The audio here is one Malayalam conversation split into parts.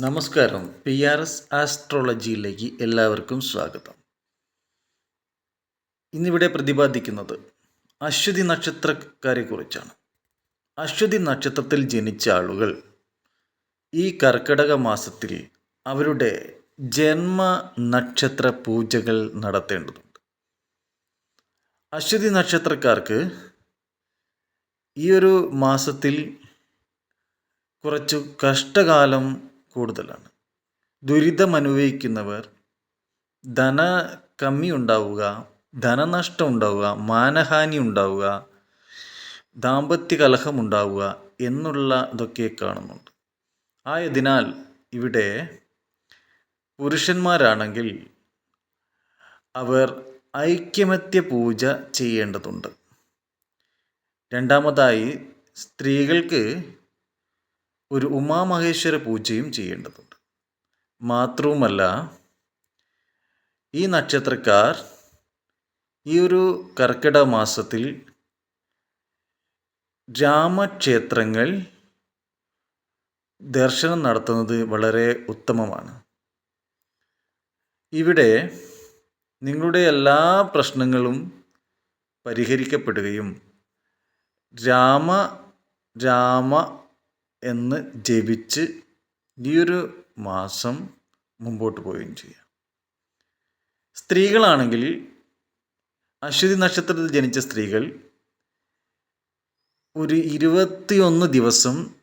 നമസ്കാരം. പി ആർ എസ് ആസ്ട്രോളജിയിലേക്ക് എല്ലാവർക്കും സ്വാഗതം. ഇന്നിവിടെ പ്രതിപാദിക്കുന്നത് അശ്വതി നക്ഷത്രക്കാരെ കുറിച്ചാണ്. അശ്വതി നക്ഷത്രത്തിൽ ജനിച്ച ആളുകൾ ഈ കർക്കിടക മാസത്തിൽ അവരുടെ ജന്മ നക്ഷത്ര പൂജകൾ നടത്തേണ്ടതുണ്ട്. അശ്വതി നക്ഷത്രക്കാർക്ക് ഈ ഒരു മാസത്തിൽ കുറച്ചു കഷ്ടകാലം കൂടുതലാണ്. ദുരിതം അനുഭവിക്കുന്നവർ ധന കമ്മി ഉണ്ടാവുക ധനനഷ്ടം ഉണ്ടാവുക മാനഹാനി ഉണ്ടാവുക ദാമ്പത്യ കലഹം ഉണ്ടാവുക എന്നുള്ള ഇതൊക്കെ കാണുന്നുണ്ട്. ആയതിനാൽ ഇവിടെ പുരുഷന്മാരാണെങ്കിൽ അവർ ഐക്യമത്യ പൂജ ചെയ്യേണ്ടതുണ്ട്. രണ്ടാമതായി സ്ത്രീകൾക്ക് ഒരു ഉമാമഹേശ്വര പൂജയും ചെയ്യേണ്ടതുണ്ട്. മാത്രവുമല്ല ഈ നക്ഷത്രക്കാർ ഈ ഒരു കർക്കിടക മാസത്തിൽ രാമക്ഷേത്രങ്ങൾ ദർശനം നടത്തുന്നത് വളരെ ഉത്തമമാണ്. ഇവിടെ നിങ്ങളുടെ എല്ലാ പ്രശ്നങ്ങളും പരിഹരിക്കപ്പെടുകയും രാമ രാമ എന്ന് ജപിച്ച് ഈ ഒരു മാസം മുമ്പോട്ട് പോവുകയും ചെയ്യാം. സ്ത്രീകളാണെങ്കിൽ അശ്വതി നക്ഷത്രത്തിൽ ജനിച്ച സ്ത്രീകൾ ഒരു ഇരുപത്തിയൊന്ന് ദിവസം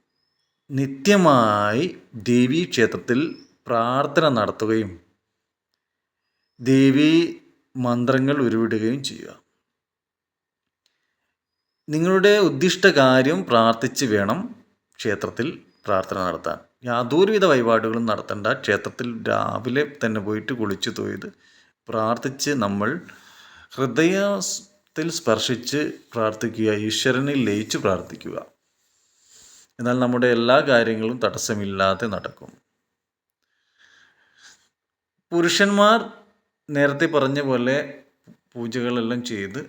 നിത്യമായി ദേവീ ക്ഷേത്രത്തിൽ പ്രാർത്ഥന നടത്തുകയും ദേവീ മന്ത്രങ്ങൾ ഉരുവിടുകയും ചെയ്യുക. നിങ്ങളുടെ ഉദ്ദിഷ്ട കാര്യം പ്രാർത്ഥിച്ച് വേണം. ക്ഷേത്രത്തിൽ പ്രാർത്ഥന നടത്താൻ. യാതൊരുവിധ വഴിപാടുകളും നടത്തേണ്ട. ക്ഷേത്രത്തിൽ രാവിലെ തന്നെ പോയിട്ട് കുളിച്ചു തോയത് പ്രാർത്ഥിച്ച് നമ്മൾ ഹൃദയത്തിൽ സ്പർശിച്ച് പ്രാർത്ഥിക്കുക ഈശ്വരനിൽ ലയിച്ച് പ്രാർത്ഥിക്കുക. എന്നാൽ നമ്മുടെ എല്ലാ കാര്യങ്ങളും തടസ്സമില്ലാതെ നടക്കും. പുരുഷന്മാർ നേരത്തെ പറഞ്ഞ പോലെ പൂജകളെല്ലാം ചെയ്ത്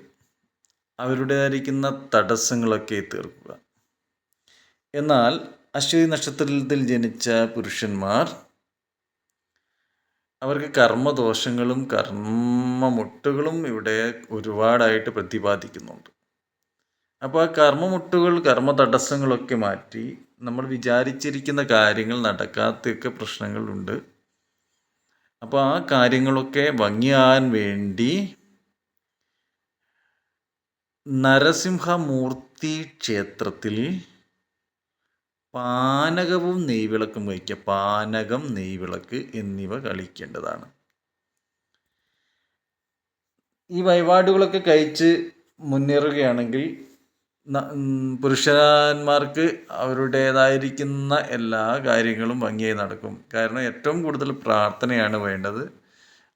അവരുടേതായിരിക്കുന്ന തടസ്സങ്ങളൊക്കെ തീർക്കുക. എന്നാൽ അശ്വതി നക്ഷത്രത്തിൽ ജനിച്ച പുരുഷന്മാർ അവർക്ക് കർമ്മദോഷങ്ങളും കർമ്മമുട്ടുകളും ഇവിടെ ഒരുപാടായിട്ട് പ്രതിപാദിക്കുന്നുണ്ട്. അപ്പോൾ ആ കർമ്മമുട്ടുകൾ കർമ്മ തടസ്സങ്ങളൊക്കെ മാറ്റി നമ്മൾ വിചാരിച്ചിരിക്കുന്ന കാര്യങ്ങൾ നടക്കാത്തൊക്കെ പ്രശ്നങ്ങളുണ്ട്. അപ്പോൾ ആ കാര്യങ്ങളൊക്കെ ഭംഗിയാകാൻ വേണ്ടി നരസിംഹമൂർത്തി ക്ഷേത്രത്തിൽ പാനകവും നെയ്വിളക്കും കഴിക്കുക പാനകം നെയ്വിളക്ക് എന്നിവ കളിക്കേണ്ടതാണ് ഈ വഴിപാടുകളൊക്കെ കഴിച്ച് മുന്നേറുകയാണെങ്കിൽ പുരുഷന്മാർക്ക് അവരുടേതായിരിക്കുന്ന എല്ലാ കാര്യങ്ങളും ഭംഗിയായി നടക്കും. കാരണം ഏറ്റവും കൂടുതൽ പ്രാർത്ഥനയാണ് വേണ്ടത്.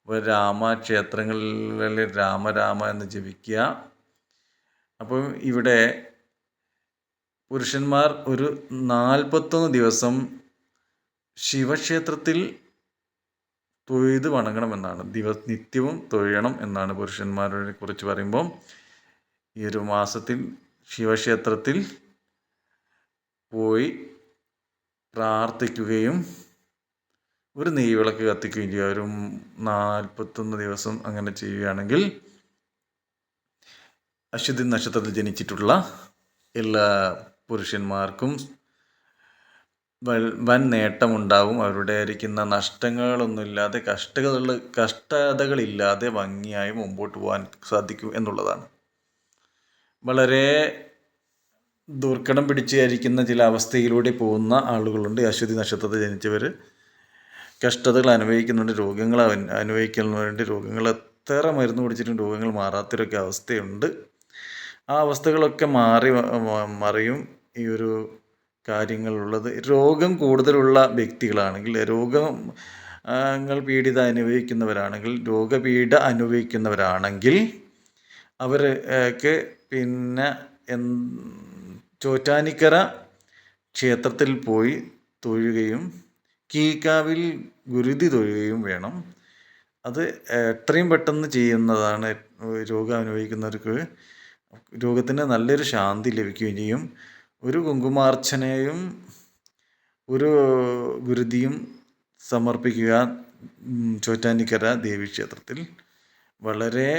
ഇപ്പോൾ രാമക്ഷേത്രങ്ങളിൽ രാമ രാമ എന്ന് ജപിക്കുക. അപ്പം ഇവിടെ പുരുഷന്മാർ ഒരു നാൽപ്പത്തൊന്ന് ദിവസം ശിവക്ഷേത്രത്തിൽ തൊഴുത് വണങ്ങണമെന്നാണ്. ദിവ നിത്യവും തൊഴണം എന്നാണ് പുരുഷന്മാരെ കുറിച്ച് പറയുമ്പോൾ ഈ ഒരു മാസത്തിൽ ശിവക്ഷേത്രത്തിൽ പോയി പ്രാർത്ഥിക്കുകയും ഒരു നെയ്വിളക്ക് കത്തിക്കുകയും ചെയ്യുക. ഒരു നാൽപ്പത്തൊന്ന് ദിവസം അങ്ങനെ ചെയ്യുകയാണെങ്കിൽ അശ്വതി നക്ഷത്രത്തിൽ ജനിച്ചിട്ടുള്ള എല്ലാ പുരുഷന്മാർക്കും വൻ നേട്ടമുണ്ടാവും. അവരുടെ ഇരിക്കുന്ന നഷ്ടങ്ങളൊന്നുമില്ലാതെ കഷ്ടതകൾ കഷ്ടതകളില്ലാതെ ഭംഗിയായി മുമ്പോട്ട് പോകാൻ സാധിക്കും എന്നുള്ളതാണ്. വളരെ ദുർഘടം പിടിച്ചായിരിക്കുന്ന ചില അവസ്ഥയിലൂടെ പോകുന്ന ആളുകളുണ്ട്. അശ്വതി നക്ഷത്രത്തിൽ ജനിച്ചവർ കഷ്ടതകൾ അനുഭവിക്കുന്നുണ്ട്. രോഗങ്ങൾ അനുഭവിക്കുന്നുണ്ട് രോഗങ്ങൾ എത്ര മരുന്ന് കുടിച്ചിട്ടും രോഗങ്ങൾ മാറാത്തൊരൊക്കെ അവസ്ഥയുണ്ട്. ആ അവസ്ഥകളൊക്കെ മാറി മറിയും. ഈ ഒരു കാര്യങ്ങളുള്ളത്. രോഗം കൂടുതലുള്ള വ്യക്തികളാണെങ്കിൽ രോഗങ്ങൾ പീഡിത അനുഭവിക്കുന്നവരാണെങ്കിൽ രോഗപീഡ അനുഭവിക്കുന്നവരാണെങ്കിൽ അവർക്ക് പിന്നെ എൻ ചോറ്റാനിക്കര ക്ഷേത്രത്തിൽ പോയി തൊഴുകയും കീക്കാവിൽ ഗുരുതി തൊഴുകയും വേണം. അത് എത്രയും പെട്ടെന്ന് ചെയ്യുന്നതാണ് രോഗം അനുഭവിക്കുന്നവർക്ക് രോഗത്തിന് നല്ലൊരു ശാന്തി ലഭിക്കുകയും ചെയ്യും. ഒരു കുങ്കുമാർച്ചനയും ഒരു ഗുരുതിയും സമർപ്പിക്കുക ചോറ്റാനിക്കര ദേവി ക്ഷേത്രത്തിൽ വളരെ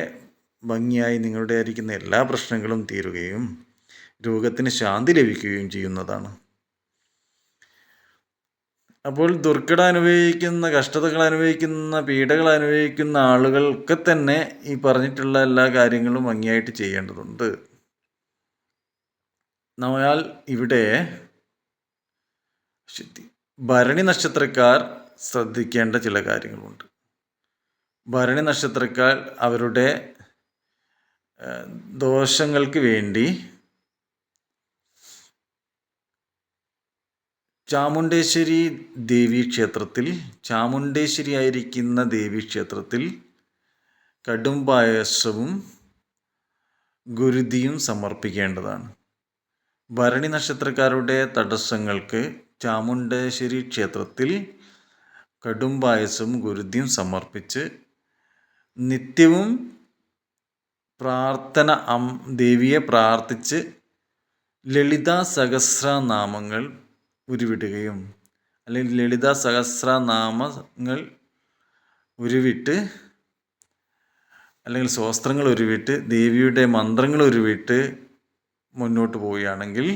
ഭംഗിയായി നിങ്ങളുടെ ആയിരിക്കുന്ന എല്ലാ പ്രശ്നങ്ങളും തീരുകയും രോഗത്തിന് ശാന്തി ലഭിക്കുകയും ചെയ്യുന്നതാണ്. അപ്പോൾ ദുർഘട അനുഭവിക്കുന്ന കഷ്ടതകൾ അനുഭവിക്കുന്ന പീഡകൾ അനുഭവിക്കുന്ന ആളുകൾക്ക് തന്നെ ഈ പറഞ്ഞിട്ടുള്ള എല്ലാ കാര്യങ്ങളും ഭംഗിയായിട്ട് ചെയ്യേണ്ടതുണ്ട്. എന്നാൽ ഇവിടെ ഭരണി നക്ഷത്രക്കാർ ശ്രദ്ധിക്കേണ്ട ചില കാര്യങ്ങളുണ്ട്. ഭരണി നക്ഷത്രക്കാർ അവരുടെ ദോഷങ്ങൾക്ക് വേണ്ടി ചാമുണ്ടേശ്വരി ദേവി ക്ഷേത്രത്തിൽ ചാമുണ്ടേശ്വരി ആയിരിക്കുന്ന ദേവി ക്ഷേത്രത്തിൽ കടും പായസവും ഗുരുതിയും സമർപ്പിക്കേണ്ടതാണ്. ഭരണി നക്ഷത്രക്കാരുടെ തടസ്സങ്ങൾക്ക് ചാമുണ്ടേശ്വരി ക്ഷേത്രത്തിൽ കടും പായസവും ഗുരുതിയും സമർപ്പിച്ച് നിത്യവും പ്രാർത്ഥന അം ദേവിയെ പ്രാർത്ഥിച്ച് ലളിത സഹസ്രനാമങ്ങൾ ഉരുവിടുകയും അല്ലെങ്കിൽ ലളിത സഹസ്രനാമങ്ങൾ ഉരുവിട്ട് അല്ലെങ്കിൽ സ്വസ്ത്രങ്ങൾ ഉരുവിട്ട് ദേവിയുടെ മന്ത്രങ്ങൾ ഉരുവിട്ട് മുന്നോട്ട് പോവുകയാണെങ്കിൽ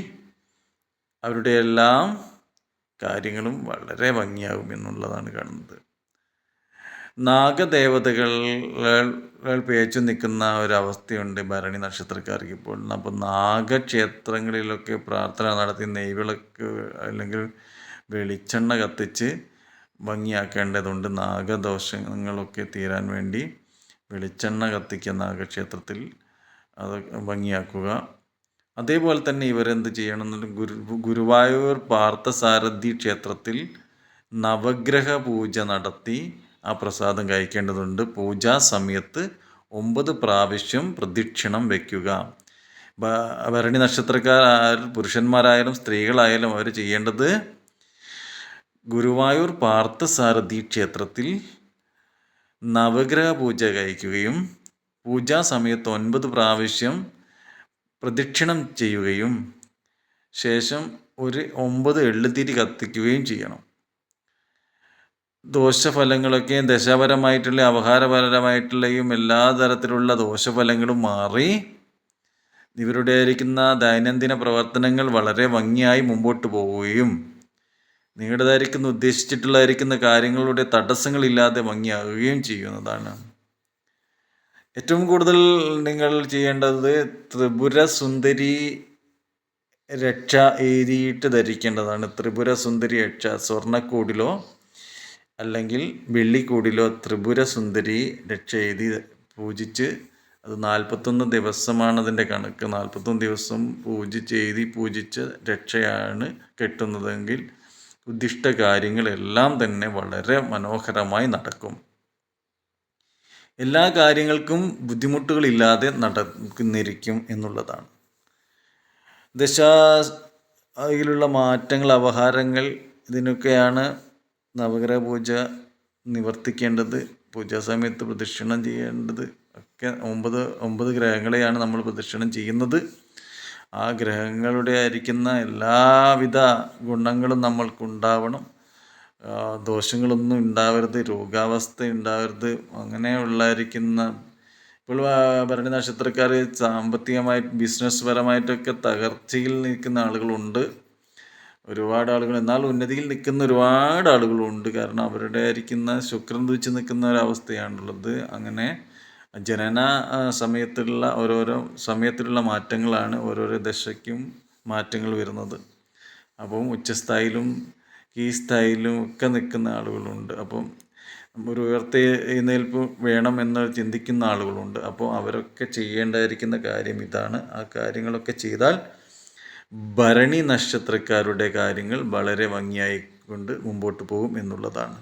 അവരുടെ എല്ലാം കാര്യങ്ങളും വളരെ ഭംഗിയാകും എന്നുള്ളതാണ് കാണുന്നത്. നാഗദേവതകൾ പേച്ചു നിൽക്കുന്ന ഒരവസ്ഥയുണ്ട് ഭരണി നക്ഷത്രക്കാർക്ക് ഇപ്പോൾ. അപ്പോൾ നാഗക്ഷേത്രങ്ങളിലൊക്കെ പ്രാർത്ഥന നടത്തി നെയ്വിളക്ക് അല്ലെങ്കിൽ വെളിച്ചെണ്ണ കത്തിച്ച് ഭംഗിയാക്കേണ്ടതുണ്ട്. നാഗദോഷങ്ങളൊക്കെ തീരാൻ വേണ്ടി വെളിച്ചെണ്ണ കത്തിക്കുക നാഗക്ഷേത്രത്തിൽ. അത് ഭംഗിയാക്കുക. അതേപോലെ തന്നെ ഇവരെന്ത് ചെയ്യണം എന്നുള്ള ഗുരു ഗുരുവായൂർ പാർത്ഥസാരഥി ക്ഷേത്രത്തിൽ നവഗ്രഹ പൂജ നടത്തി ആ പ്രസാദം കഴിക്കേണ്ടതുണ്ട്. പൂജാ സമയത്ത് ഒമ്പത് പ്രാവശ്യം പ്രദക്ഷിണം വയ്ക്കുക ഭരണി നക്ഷത്രക്കാർ പുരുഷന്മാരായാലും സ്ത്രീകളായാലും അവർ ചെയ്യേണ്ടത് ഗുരുവായൂർ പാർത്ഥസാരഥി ക്ഷേത്രത്തിൽ നവഗ്രഹ പൂജ കഴിക്കുകയും പൂജാ സമയത്ത് ഒൻപത് പ്രാവശ്യം പ്രദക്ഷിണം ചെയ്യുകയും ശേഷം ഒരു ഒമ്പത് എള്ളുതിരി കത്തിക്കുകയും ചെയ്യണം. ദോഷഫലങ്ങളൊക്കെ ദശാപരമായിട്ടുള്ള അവഹാരപരമായിട്ടുള്ളയും എല്ലാ തരത്തിലുള്ള ദോഷഫലങ്ങളും മാറി ഇവരുടെ ആയിരിക്കുന്ന ദൈനംദിന പ്രവർത്തനങ്ങൾ വളരെ ഭംഗിയായി മുമ്പോട്ട് പോവുകയും നിങ്ങളുടേതായിരിക്കുന്ന ഉദ്ദേശിച്ചിട്ടുള്ളതായിരിക്കുന്ന കാര്യങ്ങളുടെ തടസ്സങ്ങളില്ലാതെ ഭംഗിയാകുകയും ചെയ്യുന്നതാണ്. ഏറ്റവും കൂടുതൽ നിങ്ങൾ ചെയ്യേണ്ടത് ത്രിപുര സുന്ദരി രക്ഷ എഴുതിയിട്ട് ധരിക്കേണ്ടതാണ്. ത്രിപുര സുന്ദരി രക്ഷ സ്വർണക്കൂടിലോ അല്ലെങ്കിൽ വെള്ളിക്കൂടിലോ ത്രിപുര സുന്ദരി രക്ഷ എഴുതി പൂജിച്ച് അത് നാൽപ്പത്തൊന്ന് ദിവസമാണ് അതിന്റെ കണക്ക്. നാൽപ്പത്തൊന്ന് ദിവസം പൂജിച്ച് എഴുതി പൂജിച്ച് രക്ഷയാണ് കെട്ടുന്നതെങ്കിൽ ഉദ്ദിഷ്ട കാര്യങ്ങളെല്ലാം തന്നെ വളരെ മനോഹരമായി നടക്കും. എല്ലാ കാര്യങ്ങൾക്കും ബുദ്ധിമുട്ടുകളില്ലാതെ നടക്കുന്നിരിക്കും എന്നുള്ളതാണ്. ദശയിലുള്ള മാറ്റങ്ങൾ അവഹാരങ്ങൾ ഇതിനൊക്കെയാണ് നവഗ്രഹ പൂജ നിവർത്തിക്കേണ്ടത്. പൂജാ സമയത്ത് പ്രദക്ഷിണം ചെയ്യേണ്ടത് ഒക്കെ ഒമ്പത് ഒമ്പത് ഗ്രഹങ്ങളെയാണ് നമ്മൾ പ്രദക്ഷിണം ചെയ്യുന്നത്. ആ ഗ്രഹങ്ങളുടെ ആയിരിക്കുന്ന എല്ലാവിധ ഗുണങ്ങളും നമ്മൾക്കുണ്ടാവണം. ദോഷങ്ങളൊന്നും ഉണ്ടാവരുത് രോഗാവസ്ഥ ഉണ്ടാവരുത് അങ്ങനെ ഉള്ളായിരിക്കുന്ന ഇപ്പോൾ ഭരണി നക്ഷത്രക്കാർ സാമ്പത്തികമായി ബിസിനസ് പരമായിട്ടൊക്കെ തകർച്ചയിൽ നിൽക്കുന്ന ആളുകളുണ്ട്. ഒരുപാട് ആളുകൾ എന്നാൽ ഉന്നതിയിൽ നിൽക്കുന്ന ഒരുപാട് ആളുകളുണ്ട്. കാരണം അവരുടെ ആയിരിക്കുന്ന ശുക്രൻ തുച്ച് നിൽക്കുന്ന ഒരവസ്ഥയാണുള്ളത് അങ്ങനെ ജനന സമയത്തുള്ള ഓരോരോ സമയത്തിലുള്ള മാറ്റങ്ങളാണ് ഓരോരോ ദശയ്ക്കും മാറ്റങ്ങൾ വരുന്നത്. അപ്പം ഉച്ചസ്ഥായിലും കീഴ്സ്ഥായിലും ഒക്കെ നിൽക്കുന്ന ആളുകളുണ്ട്. അപ്പം ഒരു ഉയർത്തി എഴുന്നേൽപ്പ് വേണം എന്ന് ചിന്തിക്കുന്ന ആളുകളുണ്ട്. അപ്പോൾ അവരൊക്കെ ചെയ്യേണ്ടായിരിക്കുന്ന കാര്യം ഇതാണ്. ആ കാര്യങ്ങളൊക്കെ ചെയ്താൽ ഭരണി നക്ഷത്രക്കാരുടെ കാര്യങ്ങൾ വളരെ ഭംഗിയായി കൊണ്ട് മുമ്പോട്ട് പോകും എന്നുള്ളതാണ്.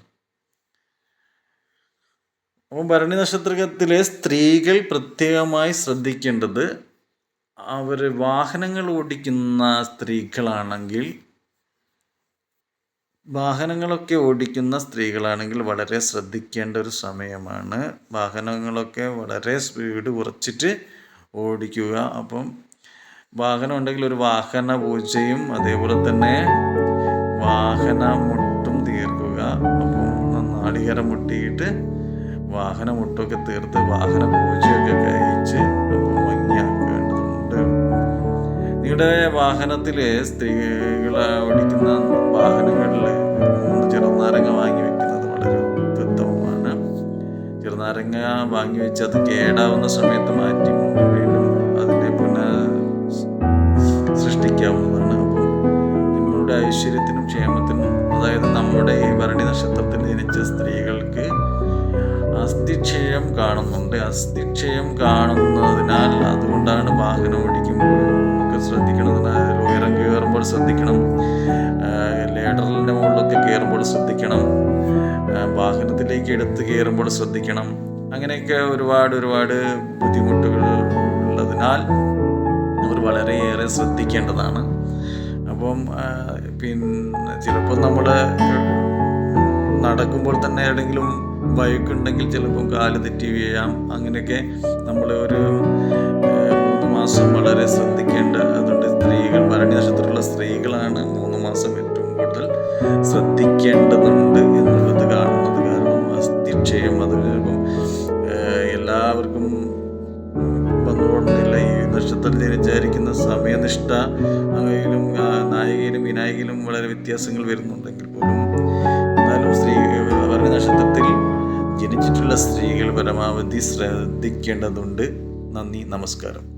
അപ്പോൾ ഭരണി നക്ഷത്രത്തിലെ സ്ത്രീകൾ പ്രത്യേകമായി ശ്രദ്ധിക്കേണ്ടത് അവർ വാഹനങ്ങൾ ഓടിക്കുന്ന സ്ത്രീകളാണെങ്കിൽ വാഹനങ്ങളൊക്കെ ഓടിക്കുന്ന സ്ത്രീകളാണെങ്കിൽ വളരെ ശ്രദ്ധിക്കേണ്ട ഒരു സമയമാണ്. വാഹനങ്ങളൊക്കെ വളരെ സ്പീഡ് കുറച്ചിട്ട് ഓടിക്കുക. അപ്പം വാഹനം ഉണ്ടെങ്കിൽ ഒരു വാഹന പൂജയും അതേപോലെ തന്നെ വാഹന മുട്ടും തീർക്കുക. അപ്പം നാളികേരം മുട്ടിയിട്ട് വാഹന മുട്ടൊക്കെ തീർത്ത് വാഹന പൂജയൊക്കെ കഴിച്ച് നിങ്ങളുടെ വാഹനത്തിൽ സ്ത്രീകളെ ഓടിക്കുന്ന വാഹനങ്ങളിൽ മൂന്ന് ചെറുനാരങ്ങ വാങ്ങി വെക്കുന്നത് വളരെ ഉത്തമമാണ് ചെറുനാരങ്ങ വാങ്ങി വെച്ച് അത് കേടാവുന്ന സമയത്ത് മാറ്റി വീണ്ടും അതിനെ പുനഃ സൃഷ്ടിക്കാവുന്നതാണ്. അപ്പോൾ നിങ്ങളുടെ ഐശ്വര്യത്തിനും ക്ഷേമത്തിനും അതായത് നമ്മുടെ ഈ ഭരണി നക്ഷത്രത്തിൽ ജനിച്ച സ്ത്രീകൾക്ക് അസ്ഥിക്ഷയം കാണുന്നുണ്ട്. അസ്ഥിക്ഷയം കാണുന്നതിനാൽ അതുകൊണ്ടാണ് വാഹനം ഓടിക്കുമ്പോൾ ശ്രദ്ധിക്കണം ഉയരം കയറുമ്പോൾ ശ്രദ്ധിക്കണം. ലേഡറിന്റെ മുകളിലൊക്കെ കയറുമ്പോൾ ശ്രദ്ധിക്കണം. വാഹനത്തിലേക്ക് എടുത്ത് കയറുമ്പോൾ ശ്രദ്ധിക്കണം. അങ്ങനെയൊക്കെ ഒരുപാട് ഒരുപാട് ബുദ്ധിമുട്ടുകൾ ഉള്ളതിനാൽ അവർ വളരെയേറെ ശ്രദ്ധിക്കേണ്ടതാണ്. അപ്പം പിന്നെ ചിലപ്പോൾ നമ്മൾ നടക്കുമ്പോൾ തന്നെ ഏതെങ്കിലും ബൈക്കുണ്ടെങ്കിൽ ചിലപ്പം കാൽ തെറ്റി വീഴാം. അങ്ങനെയൊക്കെ നമ്മൾ ഒരു മാസം വളരെ ശ്രദ്ധിക്കേണ്ട അതുകൊണ്ട് സ്ത്രീകൾ ഭരണി നക്ഷത്രത്തിലുള്ള സ്ത്രീകളാണ് മൂന്ന് മാസം ഏറ്റവും കൂടുതൽ ശ്രദ്ധിക്കേണ്ടതുണ്ട് എന്നുള്ളത് കാണുന്നത്. കാരണം അസ്ഥിക്ഷയം അത് ചിലപ്പം എല്ലാവർക്കും വന്നുകൊണ്ടില്ല. ഈ നക്ഷത്രത്തിൽ ജനിച്ചായിരിക്കുന്ന സമയനിഷ്ഠ അവയിലും നായികയിലും വിനായികയിലും വളരെ വ്യത്യാസങ്ങൾ വരുന്നുണ്ടെങ്കിൽ പോലും എന്നാലും സ്ത്രീ ഭരണി നക്ഷത്രത്തിൽ ജനിച്ചിട്ടുള്ള സ്ത്രീകൾ പരമാവധി ശ്രദ്ധിക്കേണ്ടതുണ്ട്. നന്ദി നമസ്കാരം.